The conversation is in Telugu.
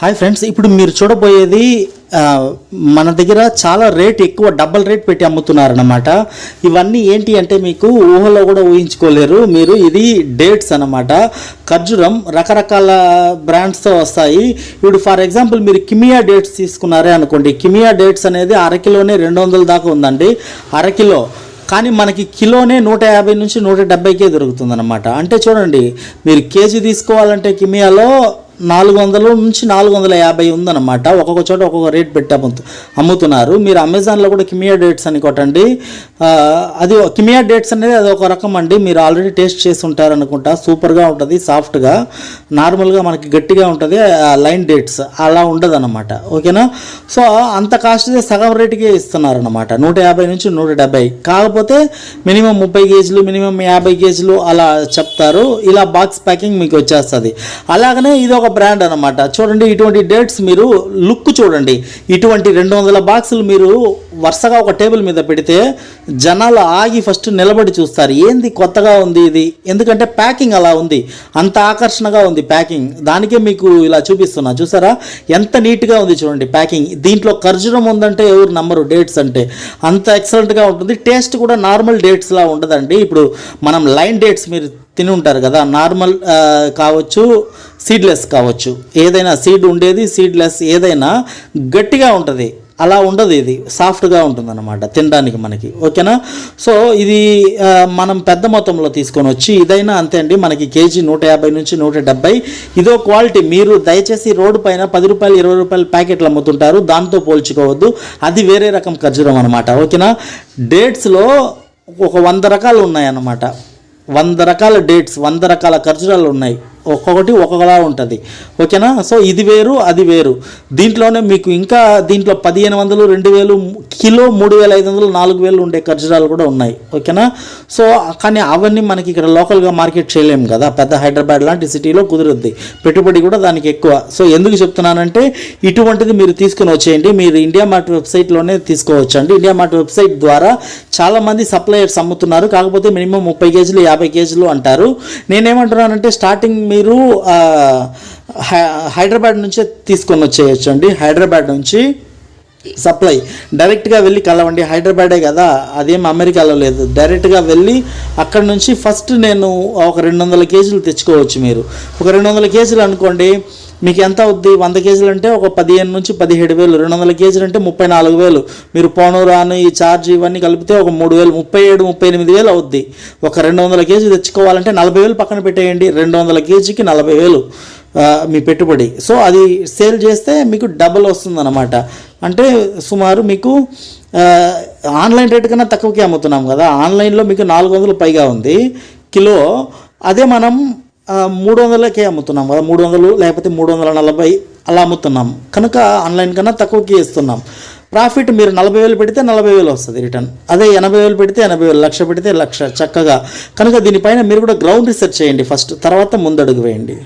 హాయ్ ఫ్రెండ్స్ ఇప్పుడు మీరు చూడబోయేది మన దగ్గర చాలా రేట్ ఎక్కువ డబల్ రేట్ పెట్టి అమ్ముతున్నారనమాట ఇవన్నీ ఏంటి అంటే మీకు ఊహలో కూడా ఊహించుకోలేరు. మీరు ఇది డేట్స్ అన్నమాట. ఖర్జూరం రకరకాల బ్రాండ్స్తో వస్తాయి. ఇప్పుడు ఫర్ ఎగ్జాంపుల్ మీరు కిమియా డేట్స్ తీసుకున్నారే అనుకోండి. కిమియా డేట్స్ అనేది అరకిలోనే రెండు వందల దాకా ఉందండి. అరకిలో కానీ మనకి కిలోనే నూట యాభై నుంచి నూట డెబ్బైకే దొరుకుతుందనమాట అంటే చూడండి మీరు కేజీ తీసుకోవాలంటే కిమియాలో నాలుగు వందల నుంచి నాలుగు వందల యాభై ఉందన్నమాట. ఒక్కొక్క చోట ఒక్కొక్క రేట్ పెట్టి అమ్ముతున్నారు. మీరు అమెజాన్లో కూడా కిమియా డేట్స్ అని కొట్టండి. అది కిమియా డేట్స్ అనేది అది ఒక రకం అండి. మీరు ఆల్రెడీ టేస్ట్ చేసి ఉంటారు అనుకుంటా. సూపర్గా ఉంటుంది సాఫ్ట్గా. నార్మల్గా మనకి గట్టిగా ఉంటుంది లైన్ డేట్స్. అలా ఉండదు అనమాట ఓకేనా? సో అంత కాస్ట్ సగం రేటుకే ఇస్తున్నారు అనమాట నూట యాభై నుంచి నూట డెబ్బై. కాకపోతే మినిమం ముప్పై కేజీలు మినిమం యాభై కేజీలు అలా చెప్తారు. ఇలా బాక్స్ ప్యాకింగ్ మీకు వచ్చేస్తుంది. అలాగనే ఇది ఒక బ్రాండ్ అనమాట చూడండి ఇటువంటి డేట్స్ మీరు లుక్ చూడండి. ఇటువంటి రెండు వందల బాక్సులు మీరు వరుసగా ఒక టేబుల్ మీద పెడితే జనాలు ఆగి ఫస్ట్ నిలబడి చూస్తారు. ఏంది కొత్తగా ఉంది ఇది? ఎందుకంటే ప్యాకింగ్ అలా ఉంది. అంత ఆకర్షణగా ఉంది ప్యాకింగ్ దానికే మీకు ఇలా చూపిస్తున్నా. చూసారా? ఎంత నీట్గా ఉంది చూడండి ప్యాకింగ్ దీంట్లో ఖర్జూరం ఉందంటే ఎవరు నమ్మరు డేట్స్ అంటే. అంత ఎక్సలెంట్గా ఉంటుంది. టేస్ట్ కూడా నార్మల్ డేట్స్లా ఉండదండి. ఇప్పుడు మనం లైన్ డేట్స్ మీరు తిని ఉంటారు కదా. నార్మల్ కావచ్చు సీడ్లెస్ కావచ్చు. ఏదైనా సీడ్ ఉండేది సీడ్లెస్ ఏదైనా గట్టిగా ఉంటుంది. అలా ఉండదు ఇది. సాఫ్ట్గా ఉంటుంది అనమాట తినడానికి మనకి. ఓకేనా? సో ఇది మనం పెద్ద మొత్తంలో తీసుకొని వచ్చి ఇదైనా అంతే అండి. మనకి కేజీ నూట యాభై నుంచి నూట డెబ్బై. ఇదో క్వాలిటీ మీరు దయచేసి రోడ్డు పైన పది రూపాయలు ఇరవై రూపాయలు ప్యాకెట్లు అమ్ముతుంటారు. దాంతో పోల్చుకోవద్దు. అది వేరే రకం ఖర్జూరం అనమాట ఓకేనా? డేట్స్లో ఒక వంద రకాలు ఉన్నాయన్నమాట. వంద రకాల డేట్స్ వంద రకాల ఖర్జూరాలు ఉన్నాయి. ఒక్కొక్కటి ఒక్కొక్కలా ఉంటుంది. ఓకేనా? సో ఇది వేరు అది వేరు. దీంట్లోనే మీకు ఇంకా దీంట్లో పదిహేను వందలు రెండు వేలు కిలో మూడు వేల ఐదు వందలు నాలుగు వేలు ఉండే ఖర్జురాలు కూడా ఉన్నాయి. ఓకేనా? సో కానీ అవన్నీ మనకి ఇక్కడ లోకల్గా మార్కెట్ చేయలేము కదా. పెద్ద హైదరాబాద్ లాంటి సిటీలో కుదురుద్ది. పెట్టుబడి కూడా దానికి ఎక్కువ. సో ఎందుకు చెప్తున్నానంటే ఇటువంటిది మీరు తీసుకుని వచ్చేయండి. మీరు ఇండియా మార్ట్ వెబ్సైట్లోనే తీసుకోవచ్చు అండి ఇండియా మార్ట్ వెబ్సైట్ ద్వారా చాలామంది సప్లయర్స్ అమ్ముతున్నారు. కాకపోతే మినిమం ముప్పై కేజీలు యాభై కేజీలు అంటారు. నేనేమంటున్నానంటే స్టార్టింగ్ మీ మీరు హై- హైదరాబాద్ నుంచే తీసుకొని వచ్చేయచ్చండి. హైదరాబాద్ నుంచి సప్లై. డైరెక్ట్గా వెళ్ళి కలవండి. హైదరాబాదే కదా. అదేం అమెరికాలో లేదు. డైరెక్ట్గా వెళ్ళి అక్కడ నుంచి ఫస్ట్ నేను ఒక రెండు వందల కేజీలు తెచ్చుకోవచ్చు మీరు. ఒక రెండు వందల కేజీలు అనుకోండి మీకు ఎంత అవుద్ది? వంద కేజీలు అంటే ఒక పదిహేను నుంచి పదిహేడు వేలు రెండు వందల కేజీలు అంటే ముప్పై నాలుగు వేలు. మీరు పోను రాను ఈ ఛార్జ్ ఇవన్నీ కలిపితే ఒక మూడు వేలు ముప్పై ఏడు ముప్పై ఎనిమిది వేలు అవుద్ది. ఒక రెండు వందల కేజీ తెచ్చుకోవాలంటే నలభై వేలు పక్కన పెట్టేయండి. రెండు వందల కేజీకి నలభై వేలు మీ పెట్టుబడి. సో అది సేల్ చేస్తే మీకు డబల్ వస్తుందన్నమాట. అంటే సుమారు మీకు ఆన్లైన్ రేట్ కన్నా తక్కువకే అమ్ముతున్నాం కదా. ఆన్లైన్లో మీకు నాలుగు వందలు పైగా ఉంది. కిలో అదే మనం మూడు వందలకే అమ్ముతున్నాం కదా మూడు వందలు లేకపోతే మూడు వందల నలభై అలా అమ్ముతున్నాం. కనుక ఆన్లైన్ కన్నా తక్కువకి ఇస్తున్నాం. ప్రాఫిట్ మీరు నలభై వేలు పెడితే నలభై వేలు వస్తుంది రిటర్న్. అదే ఎనభై వేలు పెడితే ఎనభై వేలు లక్ష పెడితే లక్ష చక్కగా. కనుక దీనిపైన మీరు కూడా గ్రౌండ్ రీసెర్చ్ చేయండి ఫస్ట్ తర్వాత ముందడుగు వేయండి.